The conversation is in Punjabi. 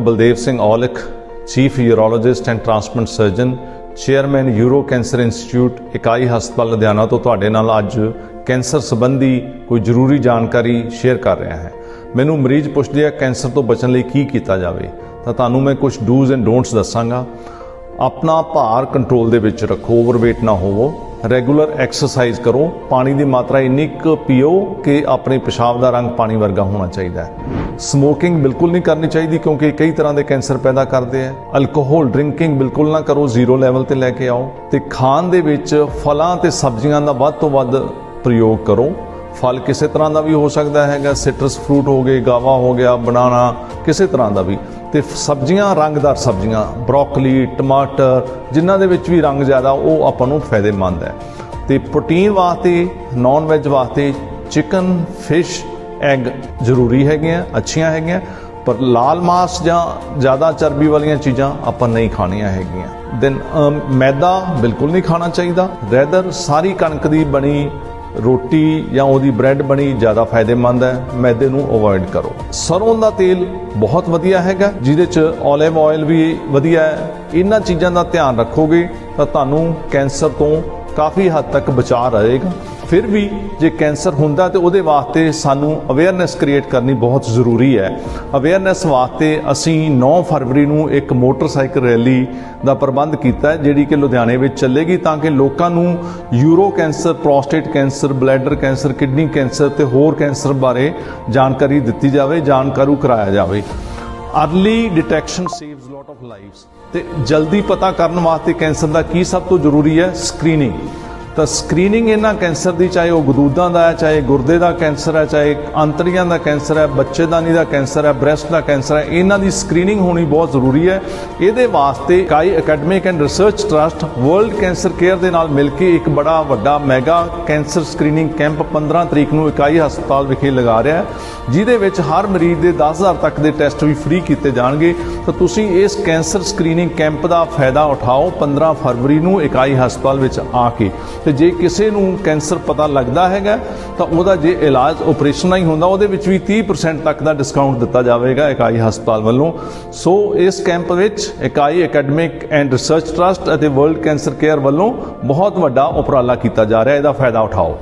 Baldev Singh Aulakh, chief urologist and transplant surgeon, chairman Euro cancer institute, Ikai ਹਸਪਤਾਲ ਲੁਧਿਆਣਾ ਤੋਂ ਤੁਹਾਡੇ ਨਾਲ ਅੱਜ ਕੈਂਸਰ ਸੰਬੰਧੀ ਕੋਈ ਜ਼ਰੂਰੀ ਜਾਣਕਾਰੀ ਸ਼ੇਅਰ ਕਰ ਰਿਹਾ ਹਾਂ। ਮੈਨੂੰ ਮਰੀਜ਼ ਪੁੱਛਦੇ ਆ ਕੈਂਸਰ ਤੋਂ ਬਚਣ ਲਈ ਕੀ ਕੀਤਾ ਜਾਵੇ, ਤਾਂ ਤੁਹਾਨੂੰ ਮੈਂ ਕੁਝ ਡੂਜ਼ ਐਂਡ ਡੋਂਟਸ ਦੱਸਾਂਗਾ। ਆਪਣਾ ਭਾਰ ਕੰਟਰੋਲ ਦੇ ਵਿੱਚ ਰੱਖੋ ਓਵਰਵੇਟ ਨਾ ਹੋਵੋ। ਰੈਗੂਲਰ ਐਕਸਰਸਾਈਜ਼ ਕਰੋ। ਪਾਣੀ ਦੀ ਮਾਤਰਾ ਇੰਨੀ ਕੁ ਪੀਓ ਕਿ ਆਪਣੇ ਪਿਸ਼ਾਬ ਦਾ ਰੰਗ ਪਾਣੀ ਵਰਗਾ ਹੋਣਾ ਚਾਹੀਦਾ ਹੈ। ਸਮੋਕਿੰਗ ਬਿਲਕੁਲ ਨਹੀਂ ਕਰਨੀ ਚਾਹੀਦੀ ਕਿਉਂਕਿ ਕਈ ਤਰ੍ਹਾਂ ਦੇ ਕੈਂਸਰ ਪੈਦਾ ਕਰਦੇ ਆ ਅਲਕੋਹਲ ਡਰਿੰਕਿੰਗ ਬਿਲਕੁਲ ਨਾ ਕਰੋ, ਜ਼ੀਰੋ ਲੈਵਲ ਤੇ ਲੈ ਕੇ ਆਓ। ਤੇ ਖਾਣ ਦੇ ਵਿੱਚ ਫਲਾਂ ਤੇ ਸਬਜ਼ੀਆਂ ਦਾ ਵੱਧ ਤੋਂ ਵੱਧ ਪ੍ਰਯੋਗ ਕਰੋ। ਫਲ ਕਿਸੇ ਤਰ੍ਹਾਂ ਦਾ ਵੀ ਹੋ ਸਕਦਾ ਹੈਗਾ ਸਿਟਰਸ ਫਰੂਟ ਹੋ ਗਏ, ਗਾਵਾ ਹੋ ਗਿਆ, ਬਨਾਨਾ, ਕਿਸੇ ਤਰ੍ਹਾਂ ਦਾ ਵੀ। ਤੇ ਸਬਜ਼ੀਆਂ, ਰੰਗਦਾਰ ਸਬਜ਼ੀਆਂ, ਬਰੋਕਲੀ, ਟਮਾਟਰ, ਜਿਨ੍ਹਾਂ ਦੇ ਵਿੱਚ ਵੀ ਰੰਗ ਜ਼ਿਆਦਾ, ਉਹ ਆਪਾਂ ਨੂੰ ਫਾਇਦੇਮੰਦ ਹੈ। ਤੇ ਪ੍ਰੋਟੀਨ ਵਾਸਤੇ ਨਾਨ ਵੈਜ ਵਾਸਤੇ ਚਿਕਨ, ਫਿਸ਼, ਐਗ ਜ਼ਰੂਰੀ ਹੈਗੀਆਂ, ਅੱਛੀਆਂ ਹੈਗੀਆਂ, ਪਰ ਲਾਲ ਮਾਸ ਜਾਂ ਜ਼ਿਆਦਾ ਚਰਬੀ ਵਾਲੀਆਂ ਚੀਜ਼ਾਂ ਆਪਾਂ ਨਹੀਂ ਖਾਣੀਆਂ ਹੈਗੀਆਂ। ਦੈਨ ਮੈਦਾ ਬਿਲਕੁਲ ਨਹੀਂ ਖਾਣਾ ਚਾਹੀਦਾ। ਰੈਦਰ ਸਾਰੀ ਕਣਕ ਦੀ ਬਣੀ ਰੋਟੀ ਜਾਂ ਉਹਦੀ ਬ੍ਰੈਡ ਬਣੀ ਜ਼ਿਆਦਾ ਫਾਇਦੇਮੰਦ ਹੈ, ਮੈਦੇ ਨੂੰ ਅਵੋਇਡ ਕਰੋ। ਸਰੋਂ ਦਾ ਤੇਲ ਬਹੁਤ ਵਧੀਆ ਹੈਗਾ, ਜਿਹਦੇ ਚ ਓਲਿਵ ਆਇਲ ਵੀ ਵਧੀਆ ਹੈ। ਇਹਨਾਂ ਚੀਜ਼ਾਂ ਦਾ ਧਿਆਨ ਰੱਖੋਗੇ ਤਾਂ ਤੁਹਾਨੂੰ ਕੈਂਸਰ ਤੋਂ ਕਾਫੀ ਹੱਦ ਤੱਕ ਬਚਾਅ ਰਹੇਗਾ। ਫਿਰ ਵੀ ਜੇ ਕੈਂਸਰ ਹੁੰਦਾ ਤੇ ਉਹਦੇ ਵਾਸਤੇ ਸਾਨੂੰ ਅਵੇਅਰਨੈਸ ਕ੍ਰੀਏਟ ਕਰਨੀ ਬਹੁਤ ਜ਼ਰੂਰੀ ਹੈ। ਅਵੇਅਰਨੈਸ ਵਾਸਤੇ ਅਸੀਂ 9 ਫਰਵਰੀ ਨੂੰ ਇੱਕ ਮੋਟਰਸਾਈਕਲ ਰੈਲੀ ਦਾ ਪ੍ਰਬੰਧ ਕੀਤਾ ਜਿਹੜੀ ਕਿ ਲੁਧਿਆਣੇ ਵਿੱਚ ਚੱਲੇਗੀ ਤਾਂ ਕਿ ਲੋਕਾਂ ਨੂੰ Euro cancer prostate cancer bladder cancer, kidney cancer ਤੇ ਹੋਰ ਕੈਂਸਰ ਬਾਰੇ ਜਾਣਕਾਰੀ ਦਿੱਤੀ ਜਾਵੇ, ਜਾਣਕਾਰੂ ਕਰਾਇਆ ਜਾਵੇ। Early detection saves lot of lives ਤੇ ਜਲਦੀ ਪਤਾ ਕਰਨ ਵਾਸਤੇ ਕੈਂਸਰ ਦਾ ਕੀ ਸਭ ਤੋਂ ਜ਼ਰੂਰੀ ਹੈ? ਸਕਰੀਨਿੰਗ ਤਾਂ ਸਕਰੀਨਿੰਗ ਇਹਨਾਂ ਕੈਂਸਰ ਦੀ, ਚਾਹੇ ਉਹ ਗਦੂਦਾਂ ਦਾ ਹੈ, ਚਾਹੇ ਗੁਰਦੇ ਦਾ ਕੈਂਸਰ ਹੈ, ਚਾਹੇ ਅੰਤੜੀਆਂ ਦਾ ਕੈਂਸਰ ਹੈ ਬੱਚੇਦਾਨੀ ਦਾ ਕੈਂਸਰ ਹੈ ਬ੍ਰੈਸਟ ਦਾ ਕੈਂਸਰ ਹੈ, ਇਹਨਾਂ ਦੀ ਸਕਰੀਨਿੰਗ ਹੋਣੀ ਬਹੁਤ ਜ਼ਰੂਰੀ ਹੈ। ਇਹਦੇ ਵਾਸਤੇ ਕਾਈ academic and research trust world cancer care ਦੇ ਨਾਲ ਮਿਲ ਕੇ ਇੱਕ ਬੜਾ ਵੱਡਾ ਮੈਗਾ ਕੈਂਸਰ ਸਕਰੀਨਿੰਗ ਕੈਂਪ 15 ਤਰੀਕ ਨੂੰ ਇਕਾਈ ਹਸਪਤਾਲ ਵਿਖੇ ਲਗਾ ਰਿਹਾ ਹੈ, ਜਿਹਦੇ ਵਿੱਚ ਹਰ ਮਰੀਜ਼ ਦੇ 10000 ਤੱਕ ਦੇ ਟੈਸਟ ਵੀ ਫ੍ਰੀ ਕੀਤੇ ਜਾਣਗੇ। ਤਾਂ ਤੁਸੀਂ ਇਸ ਕੈਂਸਰ ਸਕਰੀਨਿੰਗ ਕੈਂਪ ਦਾ ਫਾਇਦਾ ਉਠਾਓ 15 ਫਰਵਰੀ ਨੂੰ ਇਕਾਈ ਹਸਪਤਾਲ ਵਿੱਚ ਆ ਕੇ। ਤੇ ਜੇ ਕਿਸੇ ਨੂੰ ਕੈਂਸਰ ਪਤਾ ਲੱਗਦਾ ਹੈਗਾ, ਤਾਂ ਉਹਦਾ ਜੇ ਇਲਾਜ ਆਪਰੇਸ਼ਨ ਨਾਲ ਹੀ ਹੁੰਦਾ, ਉਹਦੇ ਵਿੱਚ ਵੀ 30% ਤੱਕ ਦਾ ਡਿਸਕਾਊਂਟ ਦਿੱਤਾ ਜਾਵੇਗਾ ਇਕਾਈ ਹਸਪਤਾਲ ਵੱਲੋਂ। ਸੋ ਇਸ ਕੈਂਪ ਵਿੱਚ Ikai academic and research trust ਅਤੇ ਵਰਲਡ ਕੈਂਸਰ ਕੇਅਰ ਵੱਲੋਂ ਬਹੁਤ ਵੱਡਾ ਉਪਰਾਲਾ ਕੀਤਾ ਜਾ ਰਿਹਾ, ਇਹਦਾ ਫਾਇਦਾ ਉਠਾਓ।